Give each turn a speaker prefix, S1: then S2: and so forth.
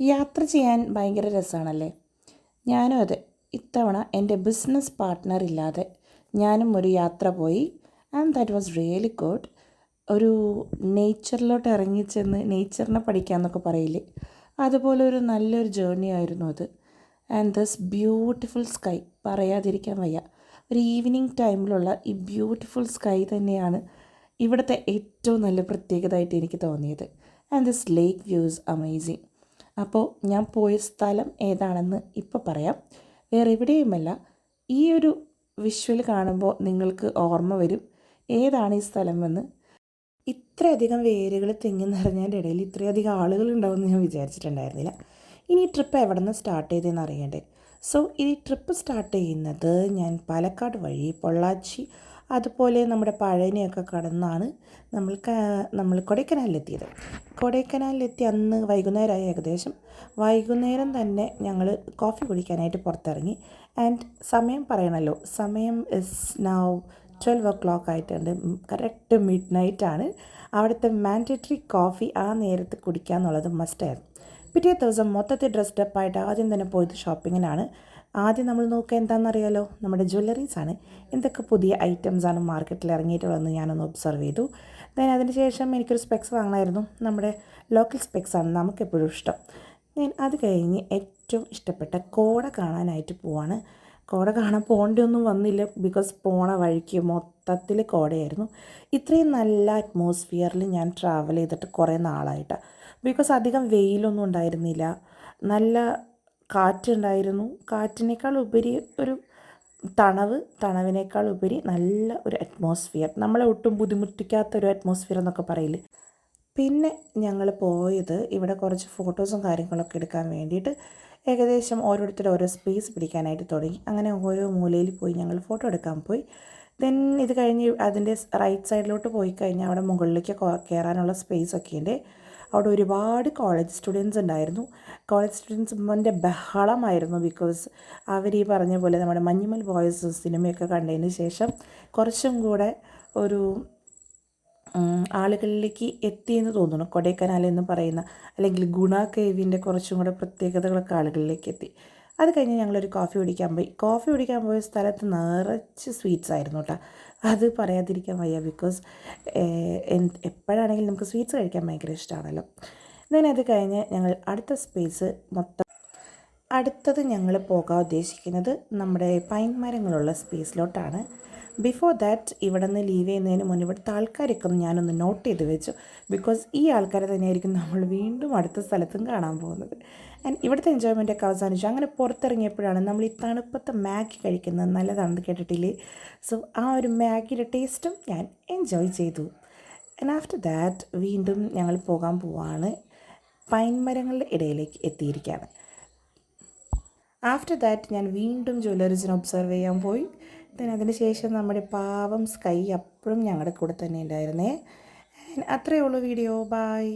S1: യാത്ര ചെയ്യാൻ ഭയങ്കര രസമാണല്ലേ? ഞാനും അതെ. ഇത്തവണ എന്റെ ബിസിനസ് പാർട്ട്ണർ ഇല്ലാതെ ഞാനും ഒരു യാത്ര പോയി. And that was really good ഒരു നേച്ചറിലോട്ട് ഇറങ്ങിച്ചെന്ന് നേച്ചറിനെ പഠിക്കാമെന്നൊക്കെ പറയില്ലേ? അതുപോലെ ഒരു നല്ലൊരു ജേർണി ആയിരുന്നു അത്. ആൻഡ് ദിസ് ബ്യൂട്ടിഫുൾ സ്കൈ പറയാതിരിക്കാൻ വയ്യ. ഒരു ഈവനിങ് ടൈമിലുള്ള ഈ ബ്യൂട്ടിഫുൾ സ്കൈ തന്നെയാണ് ഇവിടുത്തെ ഏറ്റവും നല്ല പ്രത്യേകതയായിട്ട് എനിക്ക് തോന്നിയത്. And this lake views amazing അപ്പോൾ ഞാൻ പോയ സ്ഥലം ഏതാണെന്ന് ഇപ്പോൾ പറയാം. വേറെ എവിടെയുമല്ല ഈ ഒരു വിഷ്വൽ കാണുമ്പോൾ നിങ്ങൾക്ക് ഓർമ്മ വരും ഏതാണ് ഈ സ്ഥലമെന്ന്. ഇത്രയധികം വേരുകൾ തെങ്ങി നിറഞ്ഞതിന്റെ ഇടയിൽ ഇത്രയധികം ആളുകൾ ഉണ്ടാവുമെന്ന് ഞാൻ വിചാരിച്ചിട്ടുണ്ടായിരുന്നില്ല. ഇനി ഈ ട്രിപ്പ് എവിടെ നിന്ന് സ്റ്റാർട്ട് ചെയ്തതെന്ന് അറിയണ്ടേ? സോ ഈ ട്രിപ്പ് സ്റ്റാർട്ട് ചെയ്യുന്നത് ഞാൻ പാലക്കാട് വഴി പൊള്ളാച്ചി അതുപോലെ നമ്മുടെ പഴനിയൊക്കെ കടന്നാണ് നമ്മൾ നമ്മൾ കൊടൈക്കനാലിലെത്തിയത്. കൊടൈക്കനാലിലെത്തി അന്ന് വൈകുന്നേരമായി ഏകദേശം. വൈകുന്നേരം തന്നെ ഞങ്ങൾ കോഫി കുടിക്കാനായിട്ട് പുറത്തിറങ്ങി. ആൻഡ് സമയം പറയണല്ലോ സമയം is now twelve o'clock ആയിട്ടുണ്ട് കറക്റ്റ് മിഡ് നൈറ്റാണ് അവിടുത്തെ മാൻഡറ്ററി കോഫി ആ നേരത്ത് കുടിക്കുക എന്നുള്ളത് മസ്റ്റായിരുന്നു പിറ്റേ ദിവസം മൊത്തത്തിൽ ഡ്രസ്ഡ് അപ്പായിട്ട് ആദ്യം തന്നെ പോയത് ഷോപ്പിങ്ങിനാണ് ആദ്യം നമ്മൾ നോക്കുക എന്താണെന്നറിയാലോ? നമ്മുടെ ജ്വല്ലറീസാണ് എന്തൊക്കെ പുതിയ ഐറ്റംസാണ് മാർക്കറ്റിൽ ഇറങ്ങിയിട്ടുള്ളതെന്ന് ഞാനൊന്ന് ഒബ്സർവ് ചെയ്തു. ദെൻ അതിന് ശേഷം എനിക്കൊരു സ്പെക്സ് വാങ്ങണമായിരുന്നു. നമ്മുടെ ലോക്കൽ സ്പെക്സാണ് നമുക്കെപ്പോഴും ഇഷ്ടം. ഞാൻ അത് കഴിഞ്ഞ് ഏറ്റവും ഇഷ്ടപ്പെട്ട കോട കാണാനായിട്ട് പോവാണ്. കോട കാണാൻ പോകേണ്ടിയൊന്നും വന്നില്ല. ബിക്കോസ് പോണ വഴിക്ക് മൊത്തത്തിൽ കോടയായിരുന്നു. ഇത്രയും നല്ല അറ്റ്മോസ്ഫിയറിൽ ഞാൻ ട്രാവൽ ചെയ്തിട്ട് കുറേ നാളായിട്ടാണ് ബിക്കോസ് അധികം വെയിലൊന്നും ഉണ്ടായിരുന്നില്ല. നല്ല കാറ്റുണ്ടായിരുന്നു. കാറ്റിനേക്കാൾ ഉപരി ഒരു തണവ് തണവിനേക്കാൾ ഉപരി നല്ല ഒരു അറ്റ്മോസ്ഫിയർ നമ്മളെ ഒട്ടും ബുദ്ധിമുട്ടിക്കാത്ത ഒരു അറ്റ്മോസ്ഫിയർ എന്നൊക്കെ പറയില്ലേ? പിന്നെ ഞങ്ങൾ പോയത് ഇവിടെ കുറച്ച് ഫോട്ടോസും കാര്യങ്ങളൊക്കെ എടുക്കാൻ വേണ്ടിയിട്ട് ഏകദേശം ഓരോരുത്തരും ഓരോ സ്പേസ് പിടിക്കാനായിട്ട് തുടങ്ങി. അങ്ങനെ ഓരോ മൂലയിൽ പോയി ഞങ്ങൾ ഫോട്ടോ എടുക്കാൻ പോയി. ദെൻ ഇത് കഴിഞ്ഞ് അതിന്റെ റൈറ്റ് സൈഡിലോട്ട് പോയി കഴിഞ്ഞാൽ അവിടെ മുകളിലേക്ക് കയറാനുള്ള സ്പേസ് ഒക്കെ ഉണ്ട് അവിടെ ഒരുപാട് കോളേജ് സ്റ്റുഡൻസ് ഉണ്ടായിരുന്നു. കോളേജ് സ്റ്റുഡൻസിന്റെ ബഹളമായിരുന്നു ബിക്കോസ് അവർ ഈ പറഞ്ഞ പോലെ നമ്മുടെ മഞ്ഞുമൽ ബോയ്സ് സിനിമയൊക്കെ കണ്ടതിന് ശേഷം കുറച്ചും കൂടെ ഒരു ആളുകളിലേക്ക് എത്തി എന്ന് തോന്നുന്നു. കൊടൈക്കനാൽ എന്ന് പറയുന്ന അല്ലെങ്കിൽ ഗുണ കേവിന്റെ കുറച്ചും കൂടെ പ്രത്യേകതകളൊക്കെ ആളുകളിലേക്ക് എത്തി. അത് കഴിഞ്ഞ് ഞങ്ങളൊരു കോഫി കുടിക്കാൻ പോയി. കോഫി കുടിക്കാൻ പോയ സ്ഥലത്ത് നിറച്ച് സ്വീറ്റ്സ് ആയിരുന്നു കേട്ടോ അത് പറയാതിരിക്കാൻ വയ്യ ബിക്കോസ് എപ്പോഴാണെങ്കിലും നമുക്ക് സ്വീറ്റ്സ് കഴിക്കാൻ ഭയങ്കര ഇഷ്ടമാണല്ലോ ദെൻ അത് കഴിഞ്ഞ് ഞങ്ങൾ അടുത്ത സ്പേസ് മൊത്തം അടുത്തത് ഞങ്ങൾ പോകാൻ ഉദ്ദേശിക്കുന്നത് നമ്മുടെ പൈൻ മരങ്ങളുള്ള സ്പേസിലോട്ടാണ് ബിഫോർ ദാറ്റ് ഇവിടെ നിന്ന് ലീവ് ചെയ്യുന്നതിന് മുന്നേ ഇവിടുത്തെ ആൾക്കാരൊക്കെ ഒന്ന് ഞാനൊന്ന് നോട്ട് ചെയ്ത് വെച്ചു. ബിക്കോസ് ഈ ആൾക്കാരെ തന്നെയായിരിക്കും നമ്മൾ വീണ്ടും അടുത്ത സ്ഥലത്തും കാണാൻ പോകുന്നത്. ആൻഡ് ഇവിടുത്തെ എൻജോയ്മെന്റ് ഒക്കെ അവസാനിച്ചു. അങ്ങനെ പുറത്തിറങ്ങിയപ്പോഴാണ് നമ്മൾ ഈ തണുപ്പത്തെ മാഗി കഴിക്കുന്നത് നല്ലതാണെന്ന് കേട്ടിട്ടില്ലേ? സോ ആ ഒരു മാഗിയുടെ ടേസ്റ്റും ഞാൻ എൻജോയ് ചെയ്തു. ആൻഡ് ആഫ്റ്റർ ദാറ്റ് വീണ്ടും ഞങ്ങൾ പോകാൻ പോവാണ്. പൈൻ മരങ്ങളുടെ ഇടയിലേക്ക് എത്തിയിരിക്കുകയാണ്. ആഫ്റ്റർ ദാറ്റ് ഞാൻ വീണ്ടും ജ്വല്ലറീസിനെ ഒബ്സർവ് ചെയ്യാൻ പോയി. ദെൻ അതിന് ശേഷം നമ്മുടെ പാവം സ്കൈ അപ്പോഴും ഞങ്ങളുടെ കൂടെ തന്നെ ഉണ്ടായിരുന്നേ. അത്രയേ ഉള്ളൂ വീഡിയോ ബായ്